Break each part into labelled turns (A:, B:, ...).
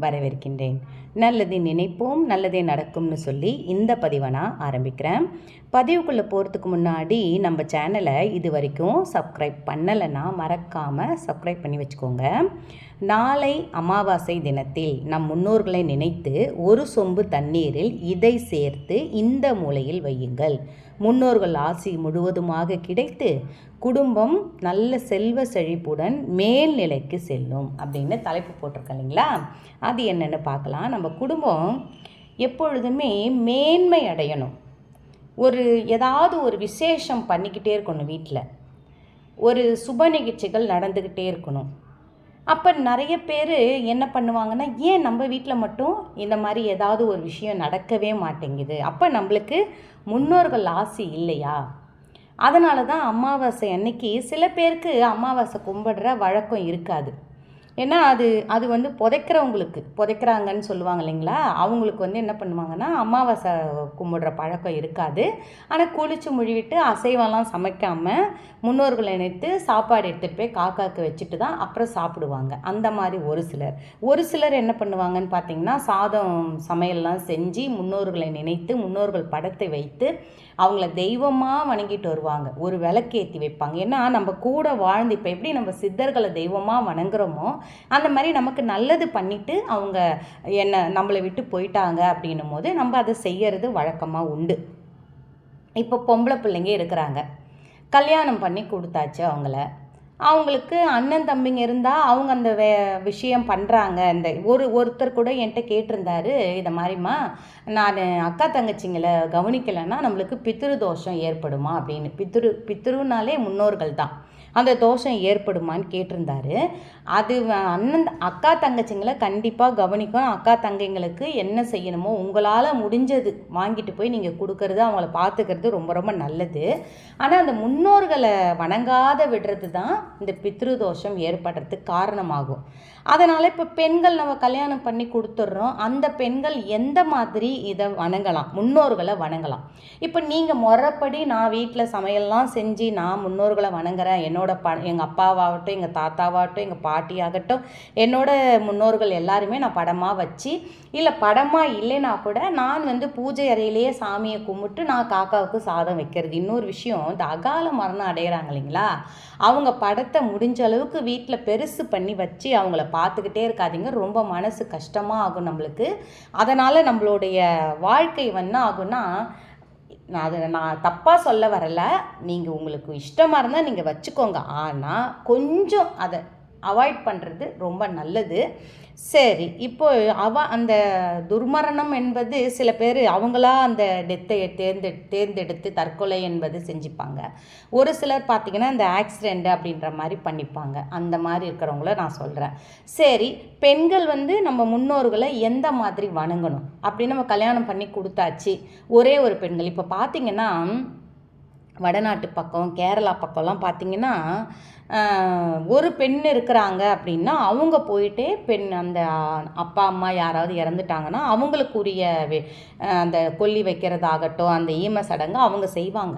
A: வரவேற்கின்றேன். நல்லது நினைப்போம் நல்லதே நடக்கும்னு சொல்லி இந்த பதிவை நான் ஆரம்பிக்கிறேன். பதிவுக்குள்ளே போகிறதுக்கு முன்னாடி நம்ம சேனலை இது வரைக்கும் சப்ஸ்கிரைப் பண்ணலைன்னா மறக்காமல் சப்ஸ்கிரைப் பண்ணி வச்சுக்கோங்க. நாளை அமாவாசை தினத்தில் நம் முன்னோர்களை நினைத்து ஒரு சொம்பு தண்ணீரில் இதை சேர்த்து இந்த மூலையில் வையுங்கள். முன்னோர்கள் ஆசி முழுவதுமாக கிடைத்து குடும்பம் நல்ல செல்வ செழிப்புடன் மேல்நிலைக்கு செல்லும் அப்படின்னு தலைப்பு போட்டிருக்கேன் இல்லைங்களா? அது என்னென்னு பார்க்கலாம். நம்ம குடும்பம் எப்பொழுதுமே மேன்மை அடையணும். ஒரு ஏதாவது ஒரு விசேஷம் பண்ணிக்கிட்டே இருக்கணும் வீட்டில் ஒரு சுப நிகழ்ச்சிகள் நடந்துக்கிட்டே இருக்கணும். அப்போ நிறைய பேர் என்ன பண்ணுவாங்கன்னா ஏன் நம்ம வீட்டில் மட்டும் இந்த மாதிரி ஏதாவது ஒரு விஷயம் நடக்கவே மாட்டேங்குது? அப்போ நம்மளுக்கு முன்னோர்கள் ஆசி இல்லையா? அதனால தான் அமாவாசை அன்னைக்கு சில பேருக்கு அமாவாசை கும்பிடுற வழக்கம் இருக்காது. ஏன்னா அது அது வந்து புதைக்கிறவங்களுக்கு புதைக்கிறாங்கன்னு சொல்லுவாங்க இல்லைங்களா? அவங்களுக்கு வந்து என்ன பண்ணுவாங்கன்னா அமாவாசை கும்பிடுற பழக்கம் இருக்காது. ஆனால் குளித்து முழுவிட்டு அசைவம்லாம் சமைக்காமல் முன்னோர்களை நினைத்து சாப்பாடு எடுத்துகிட்டு போய் காக்காவுக்கு வச்சுட்டு தான் அப்புறம் சாப்பிடுவாங்க. அந்த மாதிரி ஒரு சிலர். ஒரு சிலர் என்ன பண்ணுவாங்கன்னு பார்த்தீங்கன்னா சாதம் சமையல்லாம் செஞ்சு முன்னோர்களை நினைத்து முன்னோர்கள் படத்தை வைத்து அவங்கள தெய்வமாக வணங்கிட்டு வருவாங்க. ஒரு விளக்கேற்றி வைப்பாங்க. ஏன்னா நம்ம கூட வாழ்ந்து இப்போ எப்படி நம்ம சித்தர்களை தெய்வமாக வணங்குறோமோ அந்த மாதிரி நமக்கு நல்லது பண்ணிட்டு அவங்க என்ன நம்மளை விட்டு போயிட்டாங்க அப்படின்னும் போது நம்ம அதை செய்யறது வழக்கமாக உண்டு. இப்போ பொம்பளை பிள்ளைங்க இருக்கிறாங்க. கல்யாணம் பண்ணி கொடுத்தாச்சு அவங்கள. அவங்களுக்கு அண்ணன் தம்பிங்க இருந்தால் அவங்க அந்த வே விஷயம் பண்ணுறாங்க இந்த ஒரு ஒருத்தர் கூட என்கிட்ட கேட்டிருந்தாரு இதை மாதிரிம்மா நான் அக்கா தங்கச்சிங்களை கவனிக்கலைன்னா நம்மளுக்கு பித்திரு தோஷம் ஏற்படுமா? அப்படின்னு. பித்ரு பித்ருனாலே முன்னோர்கள் தான் அந்த தோஷம் ஏற்படுமான்னு கேட்டிருந்தாரு. அது அண்ணன் அக்கா தங்கச்சிங்களை கண்டிப்பாக கவனிக்கும் அக்கா தங்கைங்களுக்கு என்ன செய்யணுமோ உங்களால் முடிஞ்சது வாங்கிட்டு போய் நீங்கள் கொடுக்கறது அவங்கள பார்த்துக்கிறது ரொம்ப ரொம்ப நல்லது. ஆனால் அந்த முன்னோர்களை வணங்காத விடுறது தான் இந்த பித்ரு தோஷம் ஏற்படுறதுக்கு காரணமாகும். அதனால் இப்போ பெண்கள் நம்ம கல்யாணம் பண்ணி கொடுத்துட்றோம். அந்த பெண்கள் எந்த மாதிரி இதை வணங்கலாம்? முன்னோர்களை வணங்கலாம். இப்போ நீங்கள் முறைப்படி நான் வீட்டில் சமையல்லாம் செஞ்சு நான் முன்னோர்களை வணங்குறேன். என்னோட ப எங்கள் அப்பாவாகட்டும் எங்கள் தாத்தாவாகட்டும் எங்கள் பாட்டியாகட்டும் என்னோட முன்னோர்கள் எல்லாருமே நான் படமாக வச்சு இல்லை படமாக இல்லைனா கூட நான் வந்து பூஜை அறையிலேயே சாமியை கும்பிட்டு நான் காக்காவுக்கு சாதம் வைக்கிறது. இன்னொரு விஷயம் இந்த அகால மரணம் அடையிறாங்க இல்லைங்களா? அவங்க படத்தை முடிஞ்ச அளவுக்கு வீட்டில் பெருசு பண்ணி வச்சு அவங்கள பார்த்துக்கிட்டே இருக்காதீங்க. ரொம்ப மனசு கஷ்டமாக ஆகும் நம்மளுக்கு. அதனால் நம்மளுடைய வாழ்க்கை வந்து ஆகும்னா நான் அதை நான் தப்பாக சொல்ல வரலை. நீங்கள் உங்களுக்கு இஷ்டமாக இருந்தால் நீங்கள் வச்சுக்கோங்க. ஆனால் கொஞ்சம் அதை அவாய்ட் பண்ணுறது ரொம்ப நல்லது. சரி இப்போ அவ அந்த துர்மரணம் என்பது சில பேர் அவங்களா அந்த டெத்தை தேர்ந்து தேர்ந்தெடுத்து தற்கொலை என்பது செஞ்சுப்பாங்க. ஒரு சிலர் பார்த்திங்கன்னா இந்த ஆக்சிடெண்ட் அப்படின்ற மாதிரி பண்ணிப்பாங்க. அந்த மாதிரி இருக்கிறவங்கள நான் சொல்கிறேன் சரி பெண்கள் வந்து நம்ம முன்னோர்களை எந்த மாதிரி வணங்கணும்? அப்படின்னு நம்ம கல்யாணம் பண்ணி கொடுத்தாச்சு. ஒரே ஒரு பெண்கள். இப்போ பார்த்திங்கன்னா வடநாட்டு பக்கம் கேரளா பக்கம்லாம் பார்த்திங்கன்னா ஒரு பெண் இருக்கிறாங்க அப்படின்னா அவங்க போயிட்டே பெண் அந்த அப்பா அம்மா யாராவது இறந்துட்டாங்கன்னா அவங்களுக்குரிய அந்த கொல்லி வைக்கிறதாகட்டும் அந்த ஈம சடங்கு அவங்க செய்வாங்க.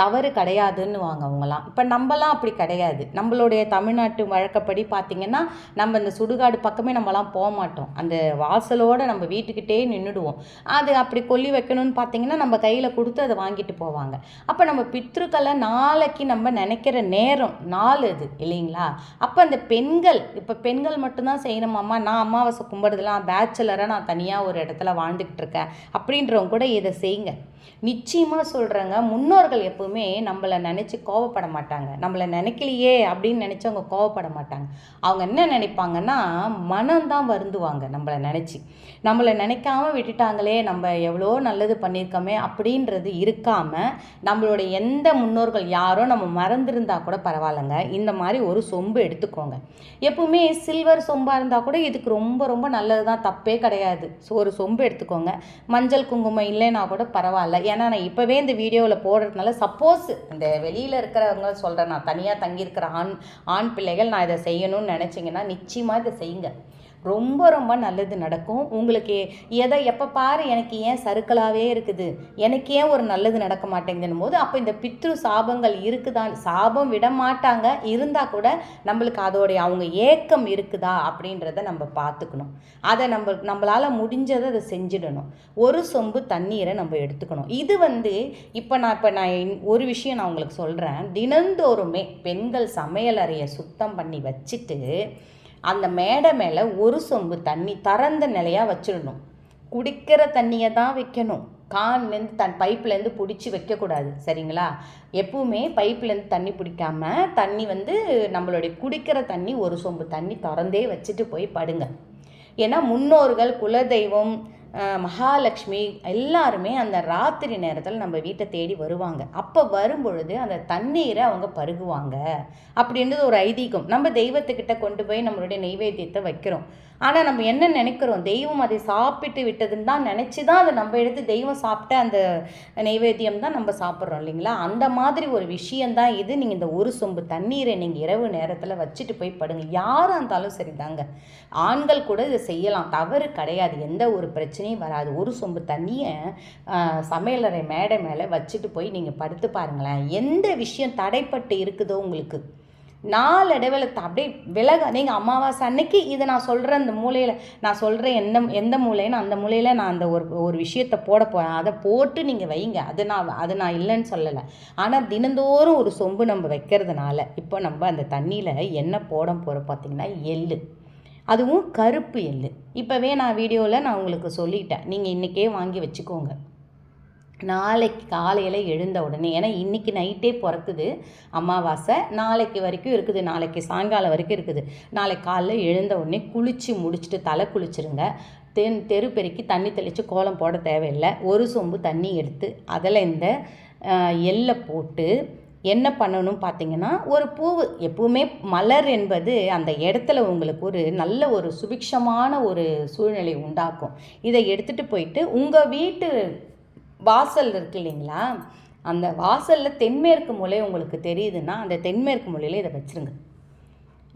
A: தவறு கிடையாதுன்னு வாங்க அவங்களாம் இப்போ நம்மலாம் அப்படி கிடையாது. நம்மளுடைய தமிழ்நாட்டு வழக்கப்படி பார்த்திங்கன்னா நம்ம இந்த சுடுகாடு பக்கமே நம்மலாம் போக மாட்டோம். அந்த வாசலோடு நம்ம வீட்டுக்கிட்டே நின்றுடுவோம் அது அப்படி கொல்லி வைக்கணும்னு பார்த்தீங்கன்னா நம்ம கையில் கொடுத்து அதை வாங்கிட்டு போவாங்க. அப்போ நம்ம பித்ருக்களை நாளைக்கு நம்ம நினைக்கிற நேரம் நாள் அது இல்லைங்களா? அப்போ அந்த பெண்கள் இப்போ பெண்கள் மட்டும்தான் செய்யணுமாம்மா நான் அமாவாசை கும்பிடுறதுலாம் பேச்சுலராக நான் தனியாக ஒரு இடத்துல வாழ்ந்துக்கிட்டு இருக்கேன். அப்படின்றவங்க கூட இதை செய்யுங்க. நிச்சயமாக சொல்கிறேங்க முன்னோர்கள் எப்பவுமே நம்மளை நினச்சி கோவப்பட மாட்டாங்க. நம்மளை நினைக்கலையே அப்படின்னு நினச்சி அவங்க கோவப்பட மாட்டாங்க. அவங்க என்ன நினைப்பாங்கன்னா மனம்தான் வருந்துவாங்க நம்மளை நினச்சி. நம்மளை நினைக்காம விட்டுட்டாங்களே நம்ம எவ்வளோ நல்லது பண்ணியிருக்கோமே அப்படின்றது இருக்காமல் நம்மளோட எந்த முன்னோர்கள் யாரோ நம்ம மறந்துருந்தா கூட பரவாயில்லைங்க. இந்த மாதிரி ஒரு சொம்பு எடுத்துக்கோங்க. எப்பவுமே சில்வர் சொம்பாக இருந்தால் கூட இதுக்கு ரொம்ப ரொம்ப நல்லது தான் தப்பே கிடையாது. ஸோ ஒரு சொம்பு எடுத்துக்கோங்க. மஞ்சள் குங்குமம் இல்லைன்னா கூட பரவாயில்ல. ஏன்னா நான் இப்போவே இந்த வீடியோவில் போடுறதுனால சப்போஸ் இந்த வெளியில் இருக்கிறவங்க சொல்கிறேன் நான் தனியாக தங்கியிருக்கிற ஆண் ஆண் பிள்ளைகள் நான் இதை செய்யணும்னு நினச்சிங்கன்னா நிச்சயமாக இதை செய்யுங்க. ரொம்ப ரொம்ப நல்லது நடக்கும். உங்களுக்கு எதை எப்போ பாரு எனக்கு ஏன் சறுக்கலாகவே இருக்குது. எனக்கு ஏன் ஒரு நல்லது நடக்க மாட்டேங்குதுன்னு போது அப்போ இந்த பித்ரு சாபங்கள் இருக்குதான். சாபம் விட மாட்டாங்க. இருந்தால் கூட நம்மளுக்கு அதோடைய அவங்க ஏக்கம் இருக்குதா அப்படின்றத நம்ம பார்த்துக்கணும். அதை நம்ம நம்மளால் முடிஞ்சதை அதை செஞ்சிடணும். ஒரு சொம்பு தண்ணீரை நம்ம எடுத்துக்கணும். இது வந்து இப்போ நான் இப்போ நான் ஒரு விஷயம் நான் உங்களுக்கு சொல்கிறேன் தினந்தோறுமே பெண்கள் சமையலறையை சுத்தம் பண்ணி வச்சுட்டு அந்த மேடை மேலே ஒரு சொம்பு தண்ணி திறந்த நிலையாக வச்சிடணும். குடிக்கிற தண்ணியை தான் வைக்கணும். கான்லேருந்து தன் பைப்லேருந்து பிடிச்சி வைக்கக்கூடாது. சரிங்களா? எப்பவுமே பைப்லேருந்து தண்ணி பிடிக்காம தண்ணி வந்து நம்மளுடைய குடிக்கிற தண்ணி ஒரு சொம்பு தண்ணி திறந்தே வச்சுட்டு போய் படுங்க. ஏன்னா முன்னோர்கள் குலதெய்வம் மகாலட்சுமி எல்லாருமே அந்த ராத்திரி நேரத்தில் நம்ம வீட்டை தேடி வருவாங்க. அப்போ வரும்பொழுது அந்த தண்ணீரை அவங்க பருகுவாங்க. அப்படின்றது ஒரு ஐதீகம். நம்ம தெய்வத்துக்கிட்ட கொண்டு போய் நம்மளுடைய நெய்வேத்தியத்தை வைக்கிறோம். ஆனால் நம்ம என்ன நினைக்கிறோம்? தெய்வம் அதை சாப்பிட்டு விட்டதுன்னு தான் நினச்சி தான் அதை நம்ம எடுத்து தெய்வம் சாப்பிட்ட அந்த நைவேத்தியம் தான் நம்ம சாப்பிட்றோம் இல்லைங்களா? அந்த மாதிரி ஒரு விஷயந்தான் இது. நீங்கள் இந்த ஒரு சொம்பு தண்ணீரை நீங்கள் இரவு நேரத்தில் வச்சுட்டு போய் படுங்க. யாராக இருந்தாலும் சரி தாங்க. ஆண்கள் கூட இதை செய்யலாம். தவறு கிடையாது. எந்த ஒரு பிரச்சனையும் வராது. ஒரு சொம்பு தண்ணியை சமையலறை மேடை மேலே வச்சுட்டு போய் நீங்கள் படுத்து பாருங்களேன். எந்த விஷயம் தடைப்பட்டு இருக்குதோ உங்களுக்கு நாளடைவில் அப்படியே விலக நீங்கள் அமாவாசை அன்னைக்கு இதை நான் சொல்கிற அந்த மூலையில் நான் சொல்கிற எந்த எந்த மூலைன்னு அந்த மூலையில் நான் அந்த ஒரு ஒரு விஷயத்தை போட போகிறேன் அதை போட்டு நீங்கள் வைங்க. அது நான் அது நான் இல்லைன்னு சொல்லலை. ஆனால் தினந்தோறும் ஒரு சொம்பு நம்ம வைக்கிறதுனால இப்போ நம்ம அந்த தண்ணியில் என்ன போட போகிறோம் பார்த்திங்கன்னா எள்ளு. அதுவும் கருப்பு எள்ளு. இப்போவே நான் வீடியோவில் நான் உங்களுக்கு சொல்லிட்டேன். நீங்கள் இன்றைக்கே வாங்கி வச்சுக்கோங்க. நாளைக்கு காலையில் எழுந்த உடனே ஏன்னா இன்றைக்கி நைட்டே பிறக்குது அமாவாசை. நாளைக்கு வரைக்கும் இருக்குது. நாளைக்கு சாயங்காலம் வரைக்கும் இருக்குது. நாளைக்கு காலைல எழுந்த உடனே குளித்து முடிச்சுட்டு தலை குளிச்சிருங்க. தென் தெரு பெருக்கி தண்ணி தெளித்து கோலம் போட தேவையில்லை. ஒரு சொம்பு தண்ணி எடுத்து அதில் இந்த எல்லை போட்டு என்ன பண்ணணும் பார்த்தீங்கன்னா ஒரு பூவு. எப்பவுமே மலர் என்பது அந்த இடத்துல உங்களுக்கு ஒரு நல்ல ஒரு சுபிக்ஷமான ஒரு சூழ்நிலை உண்டாக்கும். இதை எடுத்துகிட்டு போயிட்டு உங்கள் வீட்டு வாசல் இருக்கு இல்லைங்களா? அந்த வாசலில் தென்மேற்கு மூலை உங்களுக்கு தெரியுதுன்னா அந்த தென்மேற்கு மூலையில் இதை வச்சுருங்க.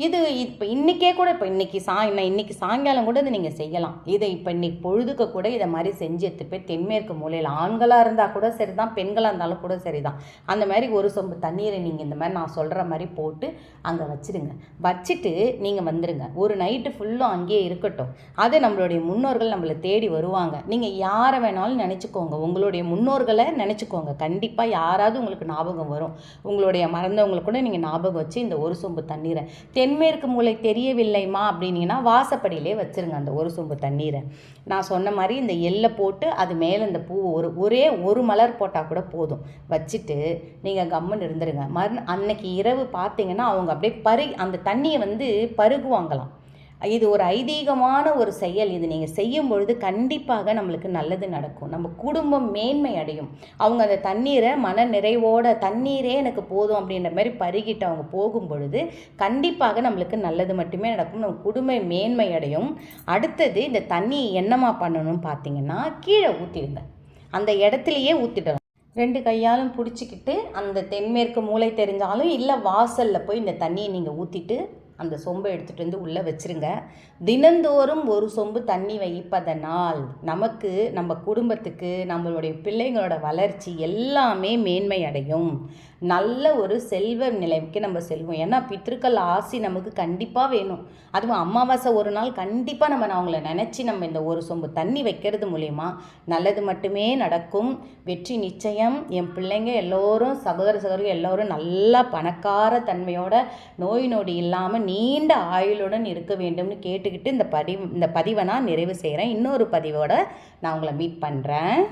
A: இது இப்போ இன்றைக்கே கூட இப்போ இன்றைக்கி சா நான் இன்றைக்கி சாயங்காலம் கூட இதை நீங்கள் செய்யலாம். இதை இப்போ இன்றைக்கி பொழுதுக்க கூட இதை மாதிரி செஞ்சு எடுத்து போய் தென்மேற்கு மூலையில் ஆண்களாக இருந்தால் கூட சரி தான் பெண்களாக இருந்தாலும் கூட சரி தான் அந்த மாதிரி ஒரு சொம்பு தண்ணீரை நீங்கள் இந்த மாதிரி நான் சொல்கிற மாதிரி போட்டு அங்கே வச்சுடுங்க வச்சுட்டு நீங்கள் வந்துடுங்க ஒரு நைட்டு ஃபுல்லும் அங்கேயே இருக்கட்டும். அது நம்மளுடைய முன்னோர்கள் நம்மளை தேடி வருவாங்க. நீங்கள் யாரை வேணாலும் நினச்சிக்கோங்க. உங்களுடைய முன்னோர்களை நினச்சிக்கோங்க. கண்டிப்பாக யாராவது உங்களுக்கு ஞாபகம் வரும். உங்களுடைய மறந்தவங்களை கூட நீங்கள் ஞாபகம் வச்சு இந்த ஒரு சொம்பு தண்ணீரை தென்மேற்கு மூளை தெரியவில்லைமா அப்படின்னீங்கன்னா வாசப்படியிலே வச்சுருங்க அந்த ஒரு சொம்பு தண்ணீரை. நான் சொன்ன மாதிரி இந்த எல்லை போட்டு அது மேலே இந்த பூ ஒரு ஒரே ஒரு மலர் போட்டால் கூட போதும். வச்சுட்டு நீங்கள் கம்முன்னு இருந்துருங்க. மறு அன்னைக்கு இரவு பார்த்தீங்கன்னா அவங்க அப்படியே பரு அந்த தண்ணியை வந்து பருகுவாங்களாம். இது ஒரு ஐதீகமான ஒரு செயல். இது நீங்கள் செய்யும் பொழுது கண்டிப்பாக நம்மளுக்கு நல்லது நடக்கும். நம்ம குடும்பம் மேன்மை அடையும். அவங்க அந்த தண்ணீரை மன நிறைவோட தண்ணீரே எனக்கு போதும் அப்படின்ற மாதிரி பருகிட்டு அவங்க போகும் பொழுது கண்டிப்பாக நம்மளுக்கு நல்லது மட்டுமே நடக்கும். நம்ம குடும்ப மேன்மை அடையும். அடுத்தது இந்த தண்ணியை என்னமா பண்ணணும்னு பார்த்தீங்கன்னா கீழே ஊற்றிடுங்க அந்த இடத்துலையே ஊற்றிடணும் ரெண்டு கையாலும் பிடிச்சிக்கிட்டு அந்த தென்மேற்கு மூளை தெரிஞ்சாலும் இல்லை வாசலில் போய் இந்த தண்ணியை நீங்கள் ஊற்றிட்டு அந்த சொம்பை எடுத்துகிட்டு வந்து உள்ளே வச்சுருங்க. தினந்தோறும் ஒரு சொம்பு தண்ணி வைப்பதனால் நமக்கு நம்ம குடும்பத்துக்கு நம்மளுடைய பிள்ளைங்களோட வளர்ச்சி எல்லாமே மேன்மை அடையும் நல்ல ஒரு செல்வ நிலைக்கு நம்ம செல்வோம். ஏன்னா பித்திருக்கள் ஆசி நமக்கு கண்டிப்பாக வேணும். அதுவும் அமாவாசை ஒரு நாள் கண்டிப்பாக நம்ம அவங்கள நினச்சி நம்ம இந்த ஒரு சொம்பு தண்ணி வைக்கிறது மூலயமா நல்லது மட்டுமே நடக்கும். வெற்றி நிச்சயம். என் பிள்ளைங்க எல்லோரும் சகோதர சகோதரிகள் எல்லோரும் நல்லா பணக்கார தன்மையோட நோய் நொடி இல்லாமல் நீண்ட ஆயுளுடன் இருக்க வேண்டும்னு கேட்டுக்கிட்டு இந்த பதிவு இந்த பதிவை நான் நிறைவு செய்கிறேன் இன்னொரு பதிவோட நான் உங்களை மீட் பண்ணுறேன்